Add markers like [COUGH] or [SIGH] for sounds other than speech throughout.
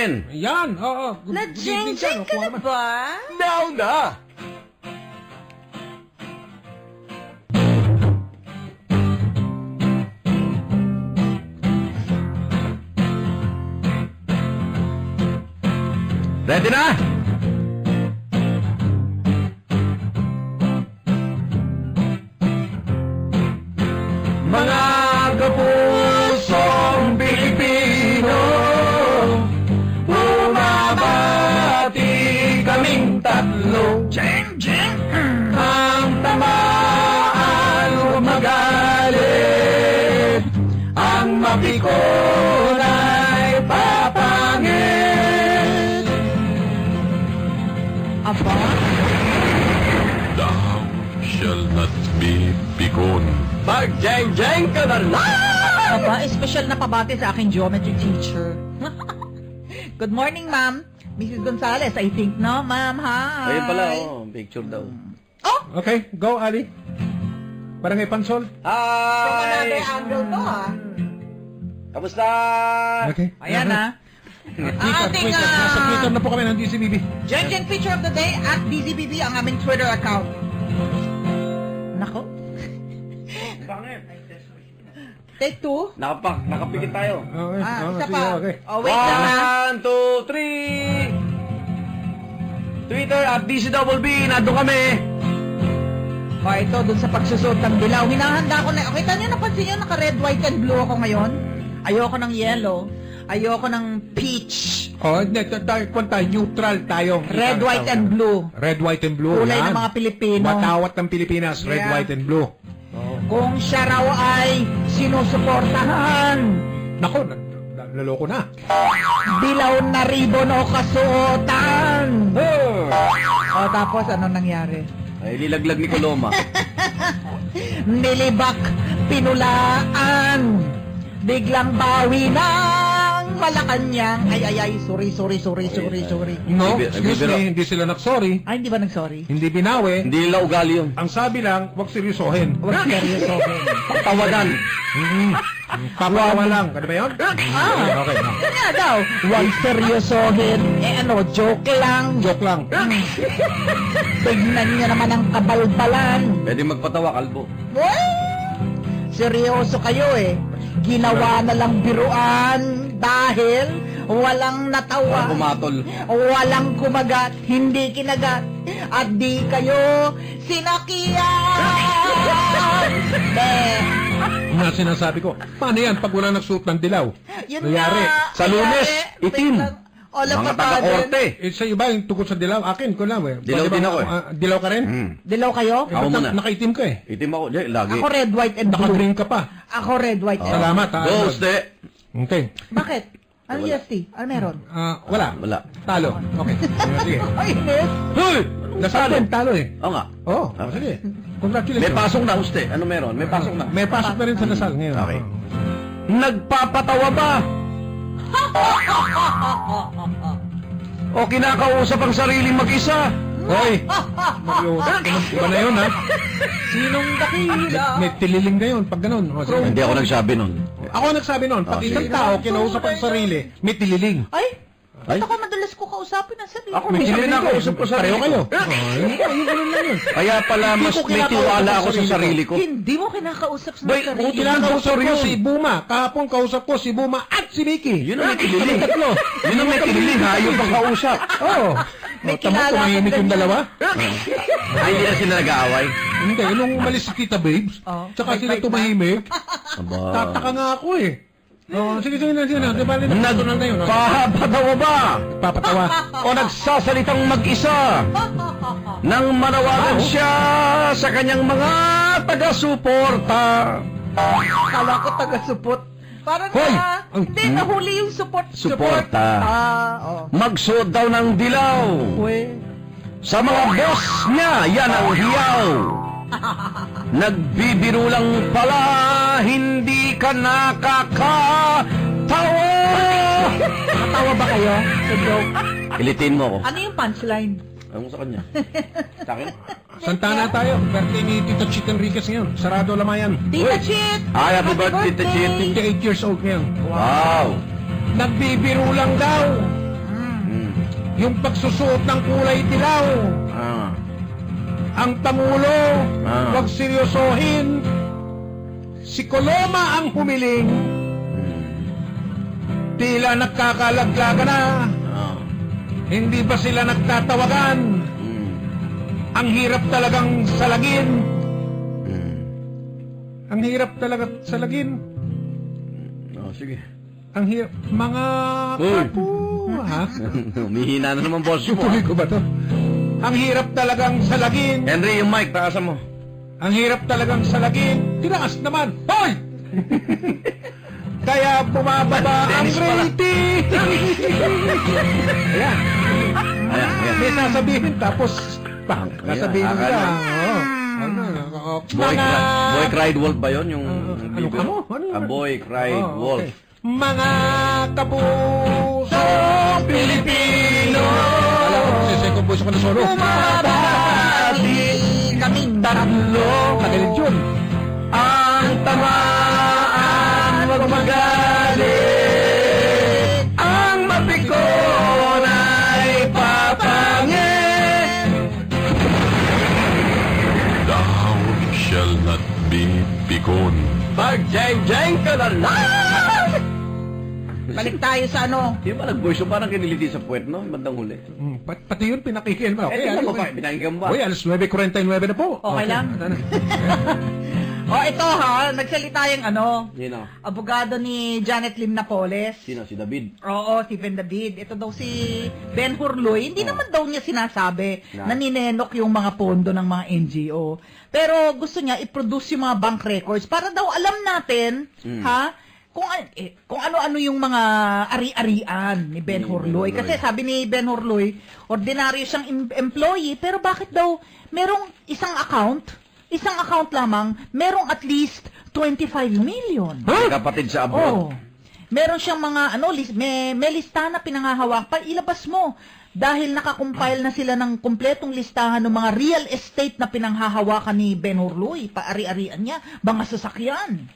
Yan, oo. Na-jeng-jeng ka na ba? Now na! Ready na? Mag-jeng-jeng ka na lang! Aba, special na pabati sa aking geometry teacher. [LAUGHS] Good morning, ma'am. Mrs. Gonzalez, I think, no? Ma'am, hi. Ayun pala, oh, picture daw. Oh! Okay, go, Ali. Parang may pansol. From another Hi! angle to, ha? Kamusta? Okay. Ayan, ha? Twitter, Ating, Twitter. Nasa ah, Twitter na po kami ng DCBB. Jen Jen Picture of the Day at DZBB ang aming Twitter account. Nako. Take two. Nakapak, nakapikit tayo. Okay, Ah, isa sige, pa. okay. Oh, wait lang, ha? One, two, three! Twitter at DCWB, nandun kami. O, ito, dun sa pagsusot ng dilaw. Hinahanda ko na. Okay, niyo, napansin nyo, naka red, white, and blue ako ngayon. Ayoko ng yellow. Ayoko ng peach. Oh, hindi, t- tayo, kung tayo, neutral tayo. Red, white, and blue. Red, white, and blue. Kulay yan. ng mga Pilipino. Matawat ng Pilipinas, red, Yeah. white, and blue. Kung siya raw ay sinusuportahan. Nako, na- na- naloko na. Dilaw na ribbon o kasuotan. O, tapos, ano nangyari? Ay, nilaglag ni Coloma. [LAUGHS] Nilibak, pinulaan. Biglang bawi ng Malacanang. Ay, ay, ay, sorry, sorry, sorry, sorry, sorry. No, Nagbibiro- excuse nagbibiro. me, hindi sila nagsorry. Ay, hindi ba nag-sorry? Hindi binawi. Hindi nila ugali yun. Ang sabi lang, wag seryosohin. Huwag seryosohin. Tawadan. Mm-hmm. Papatawa lang. Ano ba yun? Ah, Okay, okay. no. yun nga daw. Huwag seryosohin. Eh ano, joke lang. Joke lang. Tignan niyo naman ang kabalbalan. Pwede magpatawa, kalbo. Well, seryoso kayo eh. Ginawa na lang biruan dahil walang natawa. Para pumatol. Walang kumagat, hindi kinagat, at di kayo sinakiyan. [LAUGHS] Eh, Nga sinasabi ko, paano yan pag wala nagsuot ng dilaw? yun Nangyari. nga. Sa Lunes, Nangyari. itim. Wait lang. All of Mga sudden. taga-korte. Eh, sa iba, yung tungkol sa dilaw, akin ko lang eh. Dilaw Bakit din ba- ako eh. ah, dilaw ka rin? Hmm. Dilaw kayo? Eh, Ako ba't muna. Nakaitim ka eh. Itim ako. Di, lagi. Ako red, white, and blue. Naka-green ka pa. Ako red, white, and blue. Salamat ha. Ghost, eh. Okay. Bakit? Ano Wala. EST? Ano meron? Ah, wala. Wala. Talo. Okay. Sige. Ay, yes. Hoy! Lasal din, talo eh. Oo nga. Oo, oh, Okay. sige. Congratulations. May pasok na, uste. Ano meron? May pasok na. May pasok na rin sa Lasal ngayon. Okay. Nagpapatawa ba? o kinakausap ang sariling mag-isa? Hoy! Mario, iba na yun ha. Sinong dakila? May tililing na yun pag ganun. O, sige. Hindi ako nagsabi nun. Ako ang nagsabi noon, pag Oh, isang tao kinausap ang sarili, may tililing. Ay, Ay? ako madalas ko kausapin ang sarili? Ako, May minsan tililing kinakausap ko Pareho sarili ko. kayo. Yun, yun, ganun lang yun. Kaya pala mas ko may tiwala ako sa sarili ko. sarili ko. Hindi mo kinakausap sa sarili. Kinakausap ko si Buma. Kahapon kausap ko si Buma at si Vicky. Yun ang may tililing. Yun ang may tililing ha, yung pangkausap. Oo. May Oh, tamo, kilala tumahimik akong yung dalawa. Ay, [LAUGHS] hindi na sila nag-aaway. Hindi, nung umalis si Tita Babes, Oh, tsaka sila tumahimik, [LAUGHS] Aba. tataka nga ako eh. Oh, sige, sige na, sige na. Di ba, natutunan na yun. oh. Nagpapatawa ba? Papatawa. O nagsasalitang mag-isa? Nang manawagan siya sa kanyang mga taga-suporta. Kala ko taga-support. Parang Hoy! na, Ang- hindi, nahuli yung support. Suporta. Ah, oh. Magsuot daw ng dilaw. Uy. Sa mga boss niya, yan ang hiyaw. Nagbibiro lang pala, hindi ka nakakatawa. Natawa ba kayo? Sa joke? Ilitin mo ako. Ano yung punchline? Ano sa kanya? Sa akin? Santana tayo. Birthday ni Tita Chit Enriquez ngayon. Sarado lamayan. Tita Uy. Chit! Ay, happy birthday, Tita Chit. 58 years old ngayon. Wow. Nagbibiro lang daw. yung pagsusuot ng kulay dilaw. Ah. Ang Pangulo, Ah. wag seryosohin. Si Coloma ang humiling. Tila nagkakalaglaga na. Ah. Hindi ba sila nagtatawagan? Mm. Ang hirap talagang salagin. Mm. Ang hirap talaga salagin. Oh, sige. Ang hirap. Mga Uy. kapo. Ha? [LAUGHS] Humihina na naman boss mo. Tuloy ko ba to? Ang hirap talagang salagin. Henry, yung mic, taasan mo. Ang hirap talagang salagin. Tinaas naman. Hoy! [LAUGHS] Kaya bumababa ang Dennis pala. rating. [LAUGHS] Ayan. Ayan, ayan. May sasabihin tapos bang, sasabihin Ayan, nila. Oo. Ano, oo. Boy, Mga... cri- boy cried wolf ba yun? Yung, Uh, yung ano ka mo? Ano yun? A boy cried Oo, wolf. okay. Mga kapuso Pilipino. Voice ako na solo. Bumabati kaming tatlo. Magaling yun. Ang tamaan, wag magalit. Ang mapikon ay papangit. Thou shall not be begone. Mag-jeng-jeng ka na lang! Balik tayo sa ano. Di ba nag-voice parang kiniliti sa puwet, no? Bandang huli. Mm, pat- pati yun pinakikihan mo. Eh, tingnan mo pa, pinakinggan mo ba? Uy, alas 9.49 na po. Okay lang. Ano? [LAUGHS] O ito ha, nagsalita yung ano, Sino? abogado ni Janet Lim Napoles. Sino? Si David? Oo, si Ben David. Ito daw si Ben Hurloy. Hindi naman daw niya sinasabi Na? na ninenok yung mga pondo ng mga NGO. Pero gusto niya i-produce yung mga bank records para daw alam natin, Mm. ha, kung, an- eh, kung ano-ano yung mga ari-arian ni Ben. Hurloy. Kasi sabi ni Ben Hurloy, ordinaryo siyang em- employee, pero bakit daw merong isang account, isang account lamang, merong at least 25 million. May kapatid sa abroad. Oh. Meron siyang mga ano, lis- may, may listahan na pinangahawak pa, ilabas mo. Dahil nakakompile na sila ng kumpletong listahan ng mga real estate na pinanghahawakan ni Ben Hurloy, paari-arian niya, mga sasakyan.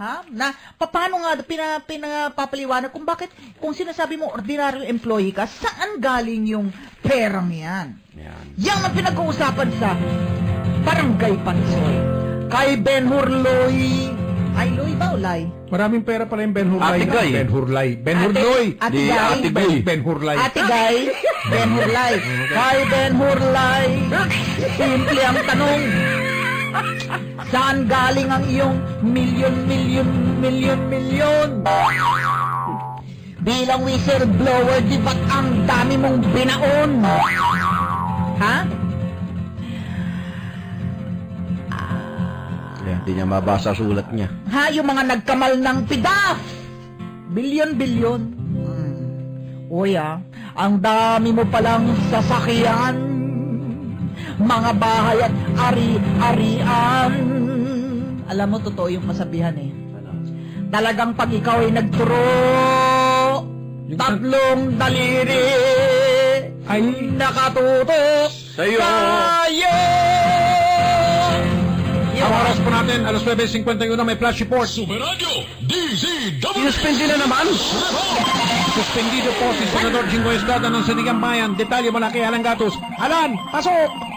Ha? Na paano nga pina, pinapapaliwanag kung bakit kung sinasabi mo ordinary employee ka, saan galing yung perang 'yan? Yan. Yan ang pinag-uusapan sa Barangay Pansoy. Kay Ben Hurloy. Ay, Loy ba o? Maraming pera pala yung Ben Hurlay. Ate Guy. Ben Hurlay. Ben Ate- Hurloy. Ate Di Guy. Ate Guy. Ben Hurlay. Ate Guy, Ben Hurlay. Kay [LAUGHS] Ben Hurlay, simple ang tanong. Saan galing ang iyong milyon, milyon, milyon, milyon? Bilang whistleblower, di ba't ang dami mong binaon? Ha? Yeah, di niya mabasa sulat niya. Ha, yung mga nagkamal ng pidaf. Bilyon-bilyon. Hmm. Uy ah, ang dami mo palang sasakyan. Mga bahay at ari-arian. Alam mo, totoo yung kasabihan eh. Talagang pag ikaw ay nagturo, tatlong daliri ay nakatutok Sa'yo. sa'yo. Ang oras po natin, alas 9.51, may flash report. Superadyo DZW. Sinuspindi na naman. Suspendido po si Senador Jingo Estrada ng Sinigang Bayan. Detalye mula kay Alan Gatos. Alan, pasok!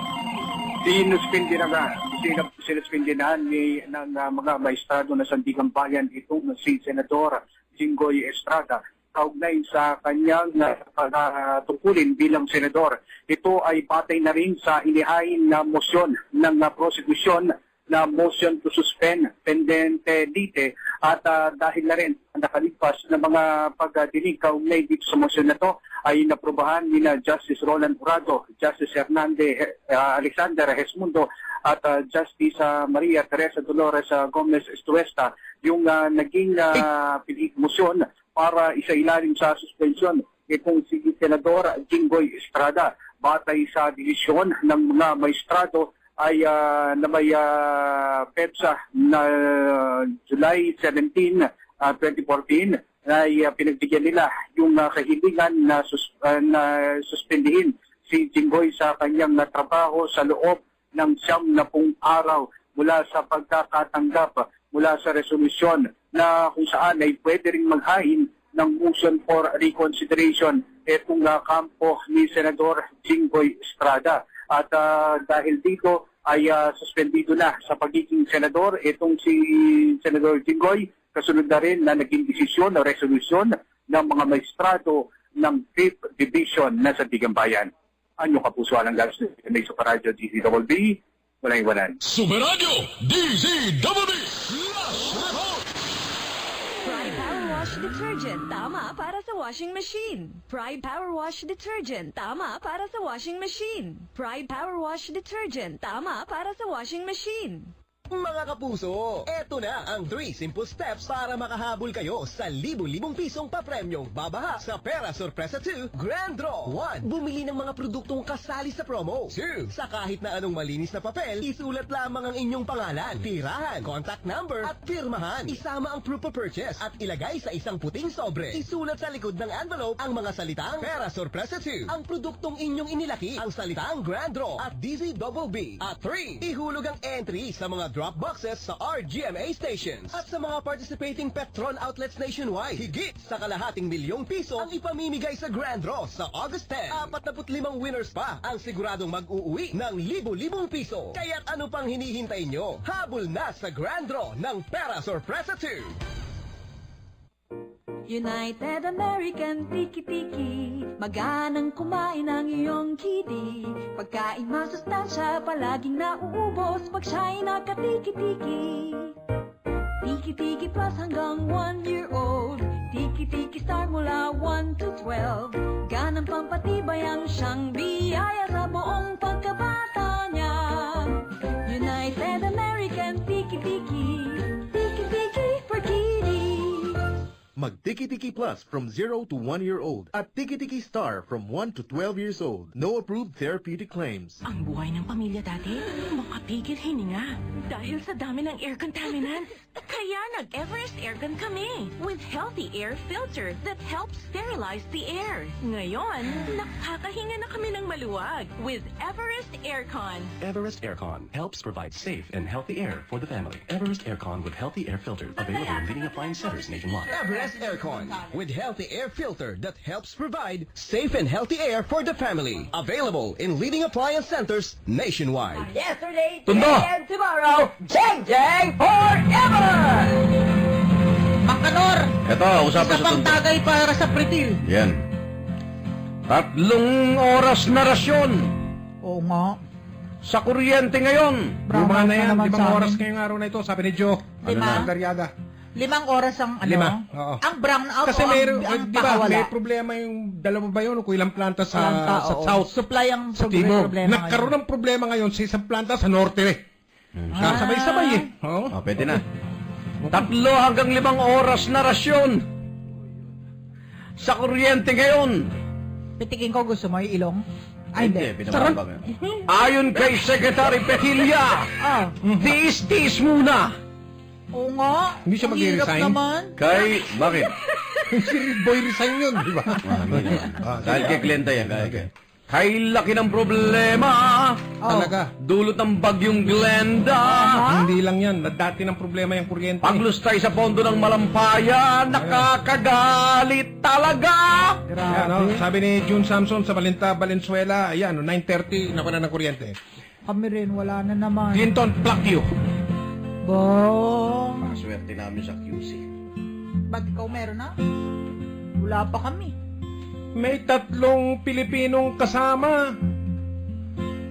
Sinuspindi na nga, sin- sinuspindi na ni ng uh, mga maestrado na Sandigang Bayan itong si Senador Jinggoy Estrada kaugnay sa kanyang uh, pagtungkulin bilang senador. Ito ay patay na rin sa inihain na motion ng uh, prosecution na motion to suspend pendente dite at ah, dahil na rin nakalipas na mga pagdinig kaugnay dito sa motion na to ay naprobahan ni na Justice Roland Urado, Justice Hernande ah, Alexander Hesmundo at ah, Justice ah, Maria Teresa Dolores ah, Gomez Estuesta. Yung ah, naging uh, motion para isailalim sa suspension itong si Senador Jinggoy Estrada batay sa desisyon ng mga maestrado ay ah, na may ah, petsa na July 17, ah, 2014 ay ah, pinagbigyan nila yung ah, kahilingan na, sus- ah, na suspendihin si Jinggoy sa kanyang ah, trabaho sa loob ng siyam na pung araw mula sa pagkakatanggap mula sa resolusyon na kung saan ay pwede ring maghain ng motion for reconsideration itong ah, kampo ni Senador Jinggoy Estrada. At ah, dahil dito ay ah, suspendido na sa pagiging senador itong si Senador Jinggoy kasunod na rin na naging desisyon o resolusyon ng mga maestrado ng 5th Division na sa kapusuan ang gasto ng Super Radio DCWB, walang iwanan. Super Radio DZWB. Last report. Pride Power Wash Detergent, tama para sa washing machine. Pride Power Wash Detergent, tama para sa washing machine. Pride Power Wash Detergent, tama para sa washing machine. Mga kapuso, eto na ang 3 simple steps para makahabol kayo sa libu-libong pisong papremyong babaha sa Pera Sorpresa 2 Grand Draw. 1. Bumili ng mga produktong kasali sa promo. 2. Sa kahit na anong malinis na papel, isulat lamang ang inyong pangalan, tirahan, contact number, at pirmahan. Isama ang proof of purchase at ilagay sa isang puting sobre. Isulat sa likod ng envelope ang mga salitang Pera Sorpresa 2. Ang produktong inyong inilaki, ang salitang Grand Draw at DZBB. At 3. Ihulog ang entry sa mga drop boxes sa RGMA stations at sa mga participating Petron outlets nationwide. Higit sa kalahating milyong piso ang ipamimigay sa Grand Draw sa August 10. 45 winners pa ang siguradong mag-uuwi ng libo-libong piso. Kaya't ano pang hinihintay nyo? Habol na sa Grand Draw ng Pera Sorpresa 2! United American Tiki Tiki Maganang kumain ang iyong kitty Pagkain masustansya palaging nauubos Pag siya'y nakatiki-tiki. Tiki-tiki plus hanggang 1 year old. Tiki-tiki star mula 1 to 12 Ganang pampatibay ang siyang biyaya sa buong pagkabata niya. United Mag Tiki Plus from 0 to 1 year old at Tiki Tiki Star from 1 to 12 years old. No approved therapeutic claims. Ang buhay ng pamilya dati, makapigil hininga. Dahil sa dami ng air contaminants. Kaya nag-Everest Airgun kami. With healthy air filter that helps sterilize the air. Ngayon, nakakahinga na kami ng maluwag. With Everest Aircon. Everest Aircon helps provide safe and healthy air for the family. Everest Aircon with healthy air filter available in leading appliance centers nationwide. Everest Aircon with healthy air filter that helps provide safe and healthy air for the family. Available in leading appliance centers nationwide. Yesterday, Tundo! and tomorrow, Jeng Jeng forever! Mangkanor, Ito, usapan sa tundo. tagay para sa pritil. Yan. Tatlong oras na rasyon Oo nga. sa kuryente ngayon. Brown Luma na yan, limang oras ngayong araw na ito, sabi ni Joe. Ano na? Daryada. Limang oras ang ano? Lima, oo. Ang brown out Kasi o may, ang, ang di ba, pakawala? may problema yung, dalawa ba yun, kung ilang planta sa, Planta, sa oo. south, Supply ang sa pro- timog. problema Nagkaroon ngayon. ng problema ngayon sa isang planta sa norte eh. Sabay-sabay eh. Oo. Oh, pwede na. Tatlo hanggang limang oras na rasyon sa kuryente ngayon. Pitikin ko gusto mo yung ilong? Ay, hindi. mo. Ayon kay Secretary Petilla, Ah, tiis-tiis muna. Oo nga. Hindi siya Ang hirap mag-resign? naman. Kay, bakit? [LAUGHS] si Boy resign yun, di ba? Ah, Dahil kay Glenda yan. Kay, kay. Kay laki ng problema. Talaga. Dulot ng bagyong Glenda. Hindi lang yan. Dati ng problema yung kuryente. Paglustay sa pondo ng malampayan, nakakagalit talaga. Ayan, no? Sabi ni June Samson sa Valenta, Valenzuela, ayan, no, 9.30, nakuha na ng kuryente. Kami rin, wala na naman. Clinton, pluck you. Bong. Swerte namin sa QC. Ba't ikaw meron na? Wala pa kami. May tatlong Pilipinong kasama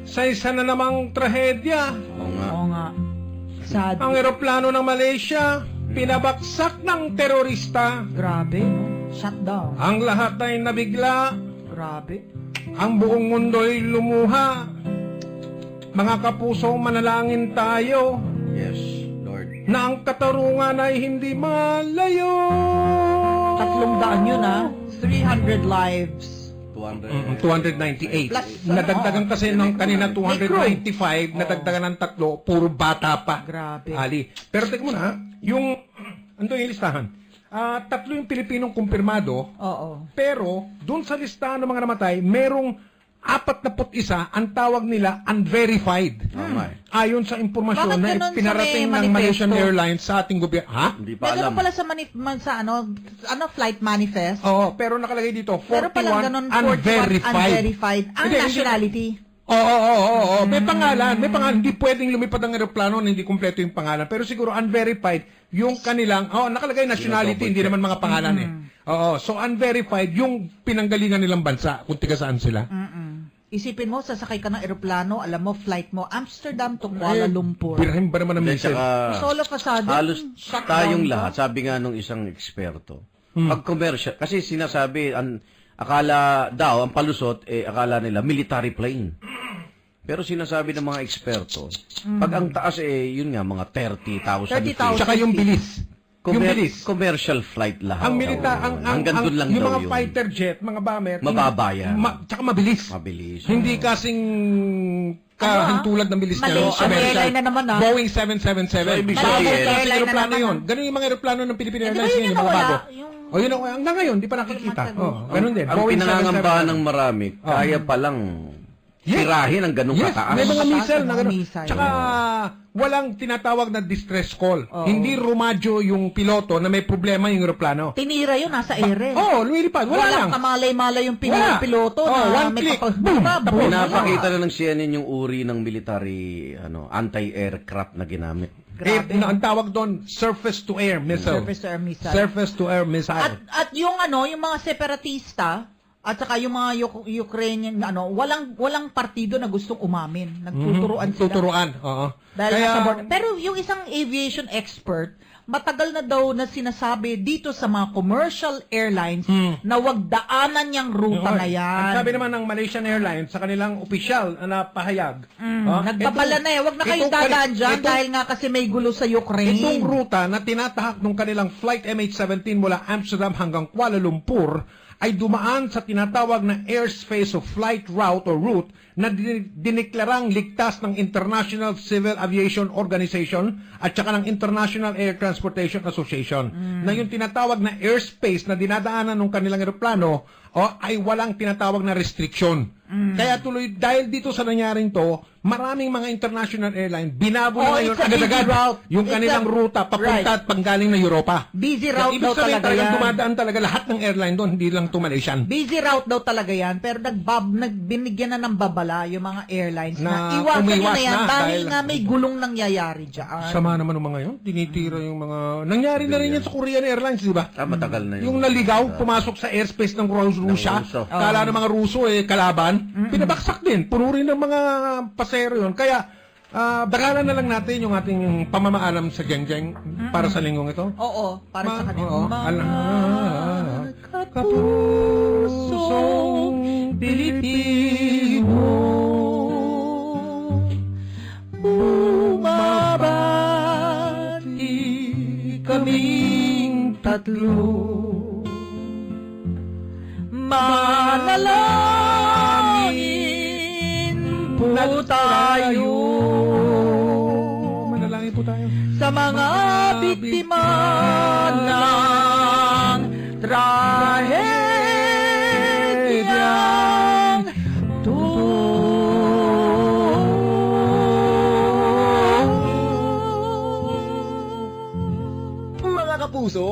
sa isa na namang trahedya. Oo nga. Oo nga. Sad. Ang eroplano ng Malaysia, pinabaksak ng terorista. Grabe? Shutdown. Ang lahat ay nabigla. Grabe. Ang buong mundo'y lumuha. Mga kapuso, manalangin tayo Yes. Na ang katarungan ay hindi malayo. Tatlong daan yun, ha? 300 lives. 200. Mm, 298. Plus, Nadagdagan kasi nung kanina may crew. 295, nadagdagan ng tatlo, puro bata pa. Grabe. Ali. Pero teka muna, ha? yung, ano yung listahan? Ah, tatlo yung Pilipinong kumpirmado, Oo. pero doon sa listahan ng mga namatay, merong 41 ang tawag nila unverified. Eh. Ayon sa impormasyon Bakit na ganun sa pinarating may ng Malaysian manifesto? Airlines sa ating gobyerno. Ha? Hindi pa May alam. pala sa, manif- man- sa ano, ano, flight manifest. Oo, pero nakalagay dito, 41 Pero palang ganun, 41 unverified. unverified. Ang Hindi, hindi. nationality. Oo, oo, oo, oo. May pangalan, may pangalan. Hindi pwedeng lumipad ng eroplano na hindi kumpleto yung pangalan. Pero siguro unverified yung kanilang, oh, nakalagay nationality, hindi naman mga pangalan eh. Oo, so unverified yung pinanggalingan nilang bansa kung tiga saan sila. Isipin mo, sasakay ka ng eroplano, alam mo, flight mo, Amsterdam to Kuala Lumpur. Birahin ba naman ng Hindi, missile? tsaka, Solo of a sudden, halos shutdown tayong ka. lahat, sabi nga nung isang eksperto, pag commercial, kasi sinasabi, an, akala daw, ang palusot, eh, akala nila, military plane. Pero sinasabi ng mga eksperto, pag ang taas eh, yun nga, mga 30,000 feet. 30,000. Tsaka yung bilis. Yung Commer- bilis. commercial flight lahat. Ang milita, ang, ang, Hanggang ang- doon lang yung daw mga yun. fighter jet, mga bomber, Mababa yan. Ma, tsaka mabilis. Mabilis. Hindi kasing Ano, ah? kahantulad ng bilis niya. Malaysian American. Airline na naman, ah. Boeing 777. So, ibig Bago sabihin- Airline na aeroplano naman, yun. ah. Ganun yung mga aeroplano ng Philippine Eh, di ba Airlines yun ngayon, yung mga nawala? bago. Yung- O yun, ang- hanggang ngayon, di pa nakikita. Oh, ganun din. Ang Boeing pinangangambahan 777. ng marami, kaya palang Yes. tirahin ang ganung Yes, kataas. may mga missile na mga gano'n. missile. Tsaka, walang tinatawag na distress call. Oo. Hindi rumadyo yung piloto na may problema yung aeroplano. Tinira yun, nasa ere. Oo, oh, lumilipad. Wala lang. Walang kamalay-malay yung pin- Wala. piloto Oh, na one may click. kapag... Boom. Diba? Boom. Pinapakita na ng CNN yung uri ng military ano anti-aircraft na ginamit. Eh, Grabe. na, ang tawag doon, surface to air missile. Surface to air missile. Surface to air missile. At at yung ano, yung mga separatista at saka yung mga Uk- Ukrainian ano, walang walang partido na gustong umamin. Nagtuturuan sila. Mhm. Tuturuan, oo. Dahil Kaya, nasa board. Pero yung isang aviation expert, matagal na daw na sinasabi dito sa mga commercial airlines na wag daanan yung ruta Hmm. Na yan. Ang sabi naman ng Malaysian Airlines sa kanilang opisyal na pahayag. Mm, oh, nagbabala itong- na eh. Wag na kayong itong dadaan dyan itong- dahil nga kasi may gulo sa Ukraine. Itong ruta na tinatahak ng kanilang Flight MH17 mula Amsterdam hanggang Kuala Lumpur ay dumaan sa tinatawag na airspace of flight route or route na din- diniklarang ligtas ng International Civil Aviation Organization at saka ng International Air Transportation Association na yung tinatawag na airspace na dinadaanan ng kanilang eroplano o ay walang tinatawag na restriction. Kaya tuloy, dahil dito sa nangyaring to, maraming mga international airline, binabo Oh, na ngayon agad-agad yung It's kanilang a- ruta papunta right. at panggaling na Europa. Busy route Ibig daw talaga yan. dumadaan talaga lahat ng airline doon, hindi lang to Malaysian. Busy route daw talaga yan, pero nagbab, nagbinigyan na ng babala yung mga airlines na, Na iwasan nyo na yan na dahil dahil- nga may gulong nangyayari dyan. Sama naman ng mga yun, tinitira yung mga... Nangyari na rin yan sa Korean Airlines, di ba? Ah, matagal na yun. Yung naligaw, pumasok sa airspace ng Rus- Russia, kala ng mga Ruso eh, kalaban, pinabaksak din, puno rin ng mga pasero yun. Kaya, ah dagalan na lang natin yung ating pamamaalam sa Gengjeng para sa linggong ito. Oo, para sa Ma- kanila. oo. Mga kapusong Pilipino Bumabati kaming tatlo Manalangin po tayo Manalangin po tayo. sa mga biktima ng trahedyang Mga kapuso,